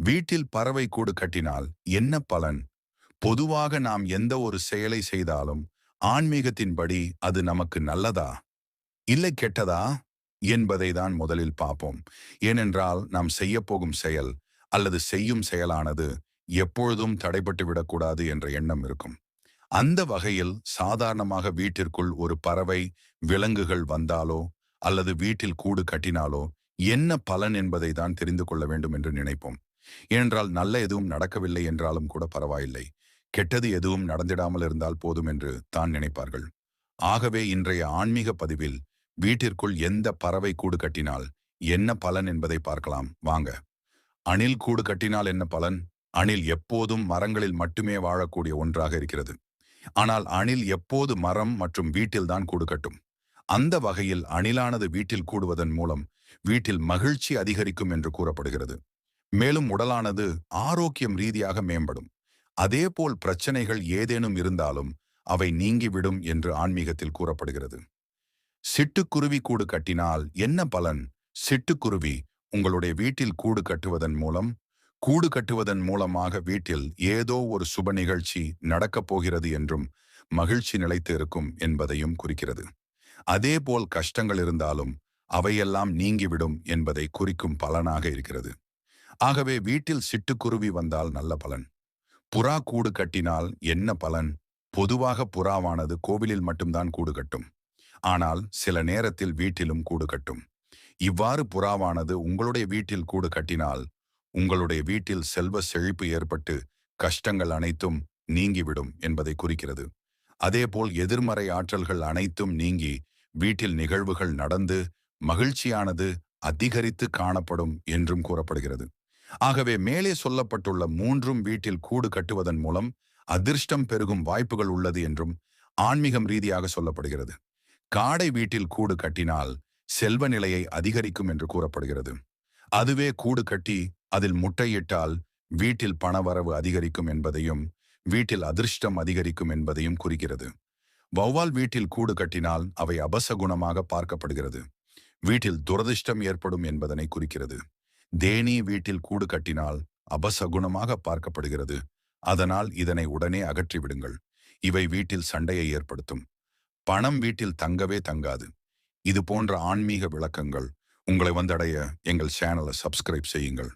வீட்டில் பறவை கூடு கட்டினால் என்ன பலன்? பொதுவாக நாம் எந்த ஒரு செயலை செய்தாலும் ஆன்மீகத்தின்படி அது நமக்கு நல்லதா? இல்லை கெட்டதா? என்பதை தான் முதலில் பார்ப்போம். ஏனென்றால் நாம் செய்யப்போகும் செயல் அல்லது செய்யும் செயலானது எப்பொழுதும் தடைபட்டு விடக்கூடாது என்ற எண்ணம் இருக்கும். அந்த வகையில் சாதாரணமாக வீட்டிற்குள் ஒரு பறவை விலங்குகள் வந்தாலோ அல்லது வீட்டில் கூடு கட்டினாலோ என்ன பலன் என்பதை தான் தெரிந்து கொள்ள வேண்டும் என்று நினைப்போம். ஏனென்றால் நல்ல எதுவும் நடக்கவில்லை என்றாலும் கூட பரவாயில்லை. கெட்டது எதுவும் நடந்திடாமல் இருந்தால் போதும் என்று தான் நினைப்பார்கள். ஆகவே இன்றைய ஆன்மீக பதிவில் வீட்டிற்குள் எந்த பறவை கூடு கட்டினால் என்ன பலன் என்பதை பார்க்கலாம். வாங்க. அணில் கூடு கட்டினால் என்ன பலன்? அணில் எப்போதும் மரங்களில் மட்டுமே வாழக்கூடிய ஒன்றாக இருக்கிறது. ஆனால் அணில் எப்போது மரம் மற்றும் வீட்டில்தான் கூடு கட்டும்? அந்த வகையில் அணிலானது வீட்டில் கூடுவதன் மூலம் வீட்டில் மகிழ்ச்சி அதிகரிக்கும் என்று கூறப்படுகிறது. மேலும் உடலானது ஆரோக்கியம் ரீதியாக மேம்படும். அதேபோல் பிரச்சனைகள் ஏதேனும் இருந்தாலும் அவை நீங்கிவிடும் என்று ஆன்மீகத்தில் கூறப்படுகிறது. சிட்டுக்குருவி கூடு கட்டினால் என்ன பலன்? சிட்டுக்குருவி உங்களுடைய வீட்டில் கூடு கட்டுவதன் மூலம் கூடு கட்டுவதன் மூலமாக வீட்டில் ஏதோ ஒரு சுப நிகழ்ச்சி நடக்கப் போகிறது என்றும் மகிழ்ச்சி நிலைத்து இருக்கும் என்பதையும் குறிக்கிறது. அதேபோல் கஷ்டங்கள் இருந்தாலும் அவையெல்லாம் நீங்கிவிடும் என்பதை குறிக்கும் பலனாக இருக்கிறது. ஆகவே வீட்டில் சிட்டுக்குருவி வந்தால் நல்ல பலன். புறா கூடு கட்டினால் என்ன பலன்? பொதுவாக புறாவானது கோவிலில் மட்டும்தான் கூடு கட்டும். ஆனால் சில நேரத்தில் வீட்டிலும் கூடு கட்டும். இவ்வாறு புறாவானது உங்களுடைய வீட்டில் கூடு கட்டினால் உங்களுடைய வீட்டில் செல்வ செழிப்பு ஏற்பட்டு கஷ்டங்கள் அனைத்தும் நீங்கிவிடும் என்பதை குறிக்கிறது. அதேபோல் எதிர்மறை ஆற்றல்கள் அனைத்தும் நீங்கி வீட்டில் நிகழ்வுகள் நடந்து மகிழ்ச்சியானது அதிகரித்து காணப்படும் என்றும் கூறப்படுகிறது. ஆகவே மேலே சொல்லப்பட்டுள்ள மூன்றும் வீட்டில் கூடு கட்டுவதன் மூலம் அதிர்ஷ்டம் பெருகும் வாய்ப்புகள் உள்ளது என்றும் ஆன்மீகம் ரீதியாக சொல்லப்படுகிறது. காடை வீட்டில் கூடு கட்டினால் செல்வ நிலையை அதிகரிக்கும் என்று கூறப்படுகிறது. அதுவே கூடு கட்டி அதில் முட்டையிட்டால் வீட்டில் பணவரவு அதிகரிக்கும் என்பதையும் வீட்டில் அதிர்ஷ்டம் அதிகரிக்கும் என்பதையும் குறிக்கிறது. வௌவால் வீட்டில் கூடு கட்டினால் அவை அபசகுணமாக பார்க்கப்படுகிறது. வீட்டில் துரதிர்ஷ்டம் ஏற்படும் என்பதனை குறிக்கிறது. தேனி வீட்டில் கூடு கட்டினால் அபசகுணமாக பார்க்கப்படுகிறது. அதனால் இதனை உடனே அகற்றிவிடுங்கள். இவை வீட்டில் சண்டையை ஏற்படுத்தும். பணம் வீட்டில் தங்கவே தங்காது. இது போன்ற ஆன்மீக விளக்கங்கள். உங்களை வந்தடைய எங்கள் சேனலை சப்ஸ்கிரைப் செய்யுங்கள்.